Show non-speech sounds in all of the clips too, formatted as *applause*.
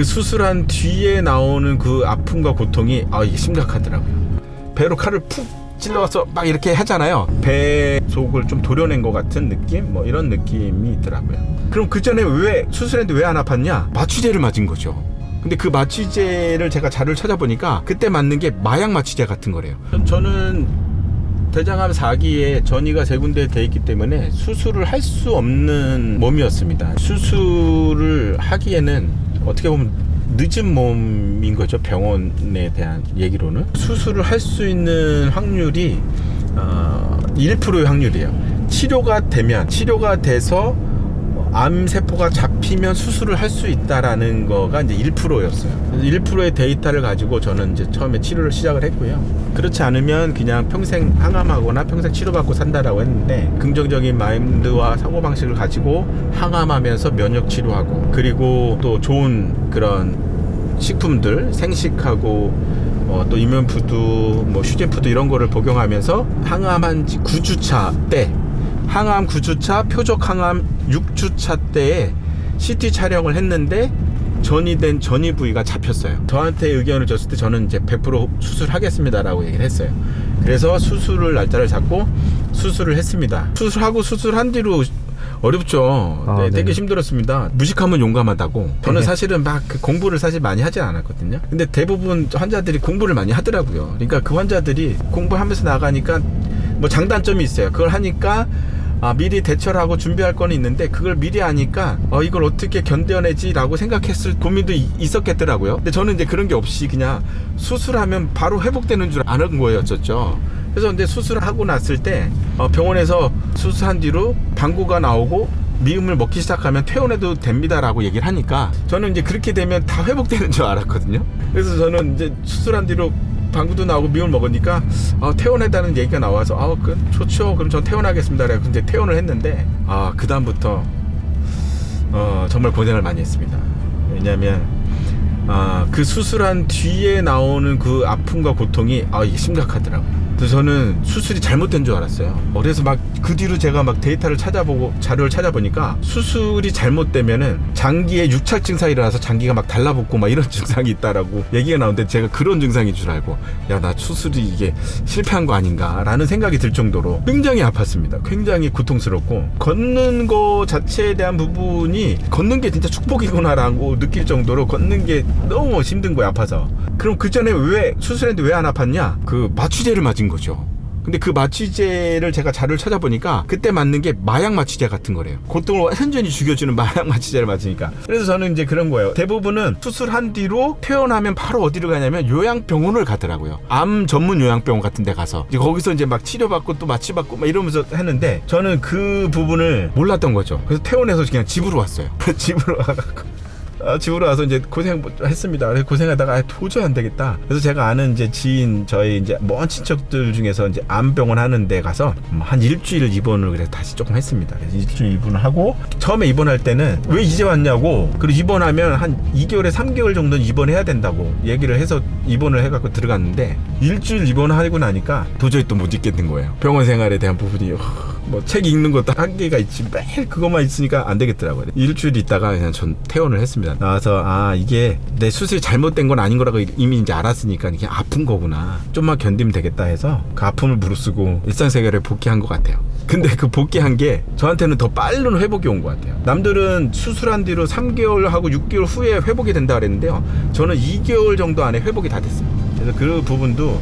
그 수술한 뒤에 나오는 그 아픔과 고통이 아 이게 심각하더라고요. 배로 칼을 푹 찔러서 막 이렇게 하잖아요. 배 속을 좀 도려낸 것 같은 느낌, 뭐 이런 느낌이 있더라고요. 그럼 그 전에 왜 수술했는데 왜 안 아팠냐? 마취제를 맞은 거죠. 근데 그 마취제를 제가 자료를 찾아보니까 그때 맞는 게 마약 마취제 같은 거래요. 저는 대장암 4기에 전이가 세 군데 돼 있기 때문에 수술을 할 수 없는 몸이었습니다. 수술을 하기에는 어떻게 보면 늦은 몸인 거죠. 병원에 대한 얘기로는. 수술을 할 수 있는 확률이 어, 1%의 확률이에요. 치료가 되면, 치료가 돼서 암 세포가 잡히면 수술을 할 수 있다라는 거가 이제 1%였어요. 1%의 데이터를 가지고 저는 이제 처음에 치료를 시작을 했고요. 그렇지 않으면 그냥 평생 항암하거나 평생 치료받고 산다라고 했는데 긍정적인 마인드와 사고 방식을 가지고 항암하면서 면역 치료하고 그리고 또 좋은 그런 식품들 생식하고 어, 또 이면푸드, 뭐 휴젠푸드 이런 거를 복용하면서 항암한 지 9주차 때 항암 9주차, 표적 항암 6주차 때에 CT 촬영을 했는데 전이 된 전이 부위가 잡혔어요. 저한테 의견을 줬을 때 저는 이제 100% 수술하겠습니다라고 얘기를 했어요. 그래서 수술을 날짜를 잡고 수술을 했습니다. 수술하고 수술한 뒤로 어렵죠. 아, 네, 네. 되게 힘들었습니다. 무식하면 용감하다고. 저는 네. 사실은 막 그 공부를 사실 많이 하지 않았거든요. 근데 대부분 환자들이 공부를 많이 하더라고요. 그러니까 그 환자들이 공부하면서 나가니까 뭐 장단점이 있어요. 그걸 하니까 아, 미리 대처를 하고 준비할 거는 있는데 그걸 미리 하니까 어, 이걸 어떻게 견뎌내지라고 생각했을 고민도 이- 있었겠더라고요. 근데 저는 이제 그런 게 없이 그냥 수술하면 바로 회복되는 줄 아는 거였었죠. 그래서 근데 수술을 하고 났을 때 어, 병원에서 수술한 뒤로 방구가 나오고 미음을 먹기 시작하면 퇴원해도 됩니다라고 얘기를 하니까 저는 이제 그렇게 되면 다 회복되는 줄 알았거든요. 그래서 저는 이제 수술한 뒤로 방구도 나오고 미음을 먹으니까 어, 퇴원했다는 얘기가 나와서 아, 그 좋죠. 그럼 전 퇴원하겠습니다. 그래서 이제 퇴원을 했는데 아, 그 다음부터 어, 정말 고생을 많이 했습니다. 왜냐하면 아, 그 수술한 뒤에 나오는 그 아픔과 고통이 아, 이게 심각하더라고요. 그래서 저는 수술이 잘못된 줄 알았어요. 어, 그래서 막 그 뒤로 제가 막 데이터를 찾아보고 자료를 찾아보니까 수술이 잘못되면은 장기에 유착 증상이 일어나서 장기가 막 달라붙고 막 이런 *laughs* 증상이 있다라고 얘기가 나오는데 제가 그런 증상인 줄 알고 야 나 수술이 이게 실패한 거 아닌가라는 생각이 들 정도로 굉장히 아팠습니다. 굉장히 고통스럽고 걷는 거 자체에 대한 부분이 걷는 게 진짜 축복이구나라고 느낄 정도로 걷는 게 너무 힘든 거예요 아파서. 그럼 그 전에 왜 수술했는데 왜 안 아팠냐? 그 마취제를 맞은 거죠. 근데 그 마취제를 제가 자료를 찾아보니까 그때 맞는 게 마약 마취제 같은 거래요. 고통을 현전히 죽여주는 *laughs* 마약 마취제를 맞으니까. 그래서 저는 이제 그런 거예요. 대부분은 수술한 뒤로 퇴원하면 바로 어디로 가냐면 요양병원을 가더라고요. 암 전문 요양병원 같은 데 가서 이제 거기서 이제 막 치료받고 또 마취받고 막 이러면서 했는데 저는 그 부분을 몰랐던 거죠. 그래서 퇴원해서 그냥 집으로 왔어요. *laughs* 집으로 와갖고 아, 집으로 와서 이제 고생했습니다. 그래서 고생하다가 아, 도저히 안 되겠다. 그래서 제가 아는 이제 지인 저희 이제 먼 친척들 중에서 이제 암병원 하는 데 가서 음, 한 일주일 입원을 그래서 다시 조금 했습니다. 그래서 일주일 입원을 하고 처음에 입원할 때는 왜 이제 왔냐고 그리고 입원하면 한 2개월에 3개월 정도는 입원해야 된다고 얘기를 해서 입원을 해갖고 들어갔는데 일주일 입원하고 나니까 도저히 또 못 있겠는 거예요. 병원 생활에 대한 부분이 뭐 책 읽는 것도 한계가 있지 매일 그것만 있으니까 안 되겠더라고요. 일주일 있다가 그냥 전 퇴원을 했습니다. 나와서 아 이게 내 수술이 잘못된 건 아닌 거라고 이미 이제 알았으니까 이게 아픈 거구나. 좀만 견디면 되겠다 해서 그 아픔을 무릅쓰고 일상생활에 복귀한 것 같아요. 근데 그 복귀한 게 저한테는 더 빠른 회복이 온 것 같아요. 남들은 수술한 뒤로 3개월 하고 6개월 후에 회복이 된다 그랬는데요. 저는 2개월 정도 안에 회복이 다 됐어요. 그래서 그 부분도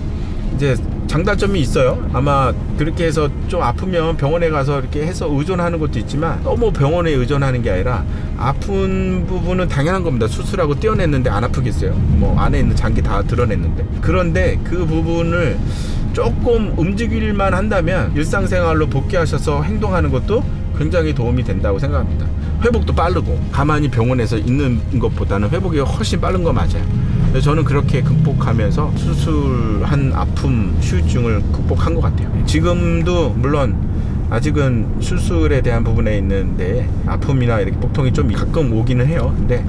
이제 장단점이 있어요. 아마 그렇게 해서 좀 아프면 병원에 가서 이렇게 해서 의존하는 것도 있지만 너무 병원에 의존하는 게 아니라 아픈 부분은 당연한 겁니다. 수술하고 떼어냈는데 안 아프겠어요. 뭐 안에 있는 장기 다 드러냈는데. 그런데 그 부분을 조금 움직일만 한다면 일상생활로 복귀하셔서 행동하는 것도 굉장히 도움이 된다고 생각합니다. 회복도 빠르고 가만히 병원에서 있는 것보다는 회복이 훨씬 빠른 거 맞아요. 저는 그렇게 극복하면서 수술한 아픔, 후유증을 극복한 것 같아요. 지금도 물론 아직은 수술에 대한 부분에 있는데 아픔이나 이렇게 복통이 좀 가끔 오기는 해요. 근데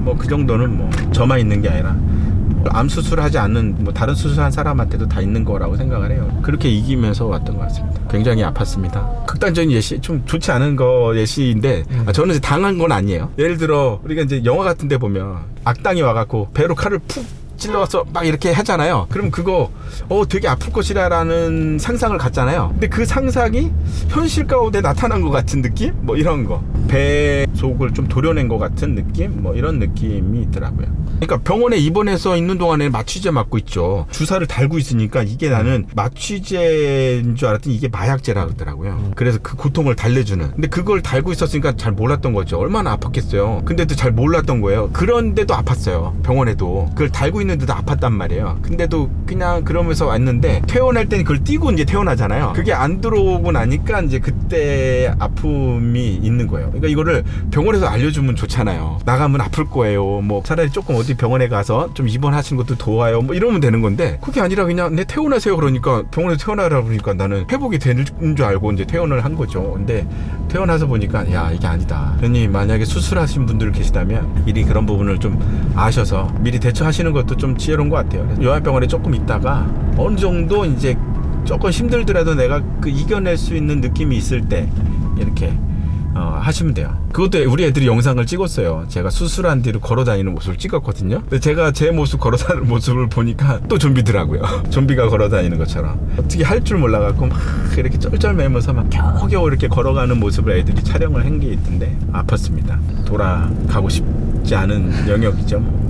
뭐 그 정도는 뭐 저만 있는 게 아니라 뭐 암 수술하지 않는 뭐 다른 수술한 사람한테도 다 있는 거라고 생각을 해요. 그렇게 이기면서 왔던 것 같습니다. 굉장히 아팠습니다. 극단적인 예시 좀 좋지 않은 거 예시인데 아, 저는 이제 당한 건 아니에요. 예를 들어 우리가 이제 영화 같은 데 보면 악당이 와갖고 배로 칼을 푹 찔러서 막 이렇게 하잖아요. 그럼 그거 어 되게 아플 것이라라는 상상을 갖잖아요. 근데 그 상상이 현실 가운데 나타난 것 같은 느낌? 뭐 이런 거. 배 속을 좀 도려낸 것 같은 느낌? 뭐 이런 느낌이 있더라고요. 그러니까 병원에 입원해서 있는 동안에 마취제 맞고 있죠. 주사를 달고 있으니까 이게 나는 마취제인 줄 알았더니 이게 마약제라 그러더라고요. 그래서 그 고통을 달래주는. 근데 그걸 달고 있었으니까 잘 몰랐던 거죠. 얼마나 아팠겠어요. 근데도 잘 몰랐던 거예요. 그런데도 아팠어요. 병원에도. 그걸 달고 있는 데도 아팠단 말이에요. 근데도 그냥 그러면서 왔는데 퇴원할 때는 그걸 띄고 이제 퇴원하잖아요. 그게 안 들어오고 나니까 이제 그때 아픔이 있는 거예요. 그러니까 이거를 병원에서 알려주면 좋잖아요. 나가면 아플 거예요. 뭐 차라리 조금 어디 병원에 가서 좀 입원하시는 것도 도와요. 뭐 이러면 되는 건데 그게 아니라 그냥 내 퇴원하세요 그러니까 병원에서 퇴원하라 그러니까 나는 회복이 되는 줄 알고 이제 퇴원을 한 거죠. 근데 퇴원해서 보니까 야 이게 아니다. 그러니 만약에 수술하신 분들 계시다면 미리 그런 부분을 좀 아셔서 미리 대처하시는 것도 좀 지혜로운 것 같아요. 요양병원에 조금 있다가 어느 정도 이제 조금 힘들더라도 내가 그 이겨낼 수 있는 느낌이 있을 때 이렇게 어, 하시면 돼요. 그것도 우리 애들이 영상을 찍었어요. 제가 수술한 뒤로 걸어 다니는 모습을 찍었거든요. 근데 제가 제 모습 걸어 다니는 모습을 보니까 또 좀비더라고요. *laughs* 좀비가 걸어 다니는 것처럼. 어떻게 할 줄 몰라갖고 막 이렇게 쩔쩔매면서 막 겨우겨우 이렇게 걸어가는 모습을 애들이 촬영을 한 게 있던데 아팠습니다. 돌아가고 싶지 않은 영역이죠.